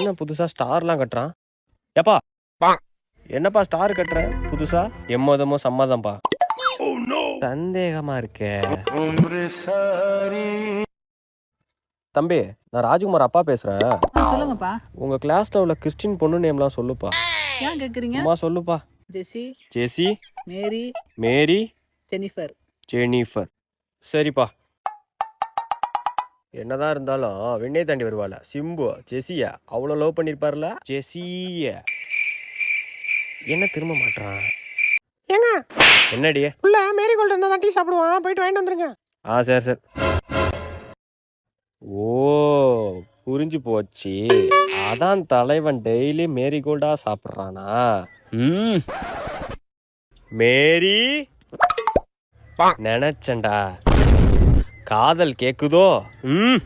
என்ன புதுசா ஸ்டார்லாம் கட்டுறான்? ஏப்பா. என்னப்பா ஸ்டார் கட்டுற? புதுசா? எம்மதமோ சம்மதம்பா. சந்தேகமா இருக்கே. தம்பி நான் ராஜ்குமார் அப்பா பேசுறேன். சொல்லுங்கப்பா. உங்க கிளாஸ்ல உள்ள கிறிஸ்டின் பொண்ணு நேம்லாம் சொல்லுப்பா. ஏன் கேக்குறீங்க? அம்மா சொல்லுப்பா. Jessy Jessy Mary. Mary. Jennifer. Jennifer. சரிப்பா. என்னதான் இருந்தாலும் வெண்ணே தாண்டி வருவாள. சிம்பு ஜெசிய அவ்வளோ லவ் பண்ணிருப்பார்ல? ஜெசிய. என்ன திரும்ப மாட்டான் ஏங்க? என்னடி? உள்ள மேரி கோல்டு இருந்தா தான் டீ சாப்பிடுவான். போயிட்டு வாங்கிட்டு வந்துருங்க. ஆ சரி சரி. ஓ புரிஞ்சு போச்சு. அதான் தலைவன் டெய்லி மேரி கோல்டா சாப்பிட்றானா? ம். மேரி? நினைச்சேன்டா. காதல் கேக்குதோ? உம்